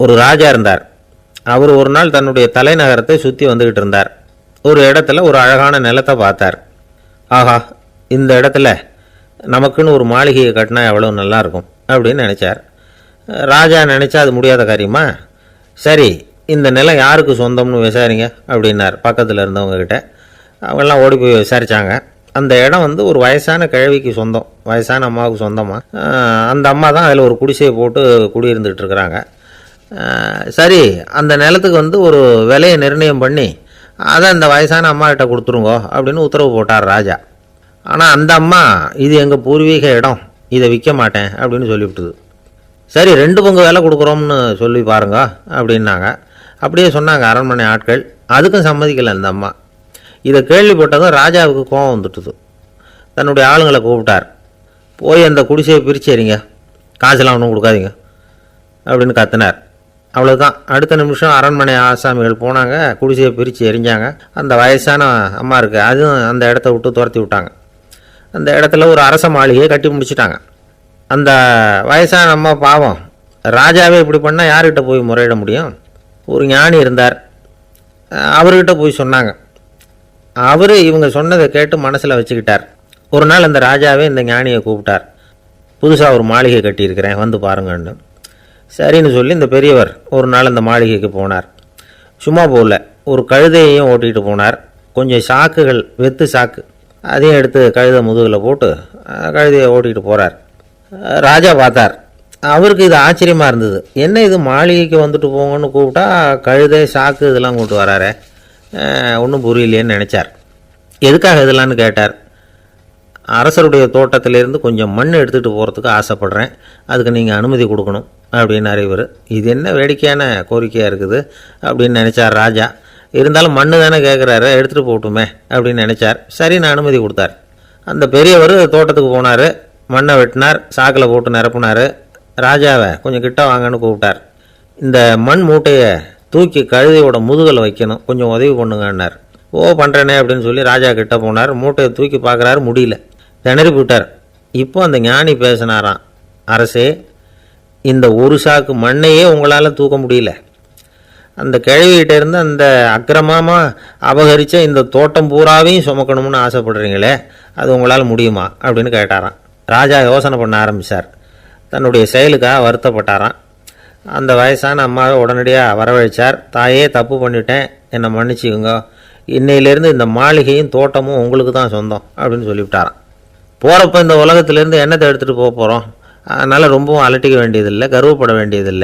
ஒரு ராஜா இருந்தார். அவர் ஒரு நாள் தன்னுடைய தலைநகரத்தை சுற்றி வந்துக்கிட்டு இருந்தார். ஒரு இடத்துல ஒரு அழகான நிலத்தை பார்த்தார். ஆஹா இந்த இடத்துல நமக்குன்னு ஒரு மாளிகையை கட்டினா எவ்வளோ நல்லாயிருக்கும் அப்படின்னு நினச்சார். ராஜா நினச்சா அது முடியாத காரியமா? சரி இந்த நிலம் யாருக்கு சொந்தம்னு விசாரிங்க அப்படின்னார் பக்கத்தில் இருந்தவங்கக்கிட்ட அவங்கெல்லாம் ஓடி போய் விசாரித்தாங்க அந்த இடம் வந்து ஒரு வயசான கிழவிக்கு சொந்தம் வயசான அம்மாவுக்கு சொந்தமாக அந்த அம்மா தான் அதில் ஒரு குடிசையை போட்டு குடியிருந்துட்டு இருக்கிறாங்க. சரி அந்த நிலத்துக்கு வந்து ஒரு விலையை நிர்ணயம் பண்ணி அதை அந்த வயசான அம்மாகிட்ட கொடுத்துருங்கோ அப்படின்னு உத்தரவு போட்டார் ராஜா. ஆனால் அந்த அம்மா இது எங்கள் பூர்வீக இடம் இதை விற்க மாட்டேன் அப்படின்னு சொல்லிவிட்டுது. சரி ரெண்டு பங்கு வேலை கொடுக்குறோம்னு சொல்லி பாருங்க அப்படின்னாங்க. அப்படியே சொன்னாங்க அரண்மனை ஆட்கள். அதுக்கும் சம்மதிக்கலை அந்த அம்மா. இதை கேள்விப்பட்டதும் ராஜாவுக்கு கோபம் வந்துட்டுது. தன்னுடைய ஆளுங்களை கூப்பிட்டார். போய் அந்த குடிசையை பிரிச்சு எறிங்க. காசெல்லாம் ஒன்றும் கொடுக்காதீங்க. அப்படின்னு கத்தினார். அவ்வளோதான் அடுத்த நிமிஷம் அரண்மனை ஆசாமிகள் போனாங்க குடிசையை பிரித்து எரிஞ்சாங்க. அந்த வயசான அம்மா இருக்குது அதுவும் அந்த இடத்த விட்டு துரத்தி விட்டாங்க. அந்த இடத்துல ஒரு அரச மாளிகையை கட்டி முடிச்சிட்டாங்க. அந்த வயசான அம்மா பாவம் ராஜாவே இப்படி பண்ணால் யார்கிட்ட போய் முறையிட முடியும்? ஒரு ஞானி இருந்தார். அவர்கிட்ட போய் சொன்னாங்க. அவர் இவங்க சொன்னதை கேட்டு மனசில் வச்சுக்கிட்டார். ஒரு நாள் அந்த ராஜாவே இந்த ஞானியை கூப்பிட்டார். புதுசாக ஒரு மாளிகை கட்டியிருக்கிறேன் வந்து பாருங்கன்னு. சரின்னு சொல்லி இந்த பெரியவர் ஒரு நாள் அந்த மாளிகைக்கு போனார். சும்மா போகல ஒரு கழுதையையும் ஓட்டிகிட்டு போனார். கொஞ்சம் சாக்குகள் வெத்து சாக்கு அதையும் எடுத்து கழுதை முதுகில் போட்டு கழுதையை ஓட்டிகிட்டு போகிறார் ராஜா பார்த்தார். அவருக்கு இது ஆச்சரியமாக இருந்தது. என்ன இது மாளிகைக்கு வந்துட்டு போங்கன்னு கூப்பிட்டா கழுதை சாக்கு இதெல்லாம் கூப்பிட்டு வராரு? ஒன்றும் புரியலையேன்னு நினச்சார். எதுக்காக இதெல்லாம்னு கேட்டார்? அரசருடைய தோட்டத்திலேருந்து கொஞ்சம் மண் எடுத்துகிட்டு போகிறதுக்கு ஆசைப்பட்றேன். அதுக்கு நீங்கள் அனுமதி கொடுக்கணும். அப்படின்னாரு இவர் இது என்ன வேடிக்கையான கோரிக்கையாக இருக்குது அப்படின்னு நினச்சார் ராஜா. இருந்தாலும் மண்ணு தானே கேட்குறாரு எடுத்துகிட்டு போகட்டுமே அப்படின்னு நினச்சார். சரின்னு அனுமதி கொடுத்தார். அந்த பெரியவர் தோட்டத்துக்கு போனார் மண்ணை வெட்டினார் சாக்கில் போட்டு நிரப்புனார். ராஜாவை கொஞ்சம் கிட்ட வாங்கன்னு கூப்பிட்டார். இந்த மண் மூட்டையை தூக்கி கழுதையோட முதுகில் வைக்கணும் கொஞ்சம் உதவி பண்ணுங்கன்னார். ஓ பண்ணுறேனே அப்படின்னு சொல்லி ராஜா கிட்ட போனார். மூட்டையை தூக்கி பார்க்குறாரு முடியல. திணறி போட்டார் இப்போ அந்த ஞானி பேசினாராம். அரசே இந்த ஒரு சாக்கு மண்ணையே உங்களால் தூக்க முடியல. அந்த கிழவிகிட்ட இருந்து அந்த அக்கிரமமாக அபகரித்த இந்த தோட்டம் பூராவையும் சுமக்கணும்னு ஆசைப்படுறீங்களே அது உங்களால் முடியுமா? அப்படின்னு கேட்டாராம். ராஜா யோசனை பண்ண ஆரம்பித்தார் தன்னுடைய செயலுக்காக வருத்தப்பட்டாராம். அந்த வயசான அம்மாவை உடனடியாக வரவழைச்சார். தாயே தப்பு பண்ணிட்டேன். என்னை மன்னிச்சுக்குங்க. இன்னையிலேருந்து இந்த மாளிகையும் தோட்டமும் உங்களுக்கு தான் சொந்தம் அப்படின்னு சொல்லிவிட்டாராம். போகிறப்ப இந்த உலகத்துலேருந்து என்னத்தை எடுத்துகிட்டு போக போகிறோம் அதனால் ரொம்பவும் அலட்டிக்க வேண்டியதில்லை கர்வப்பட வேண்டியதில்லை.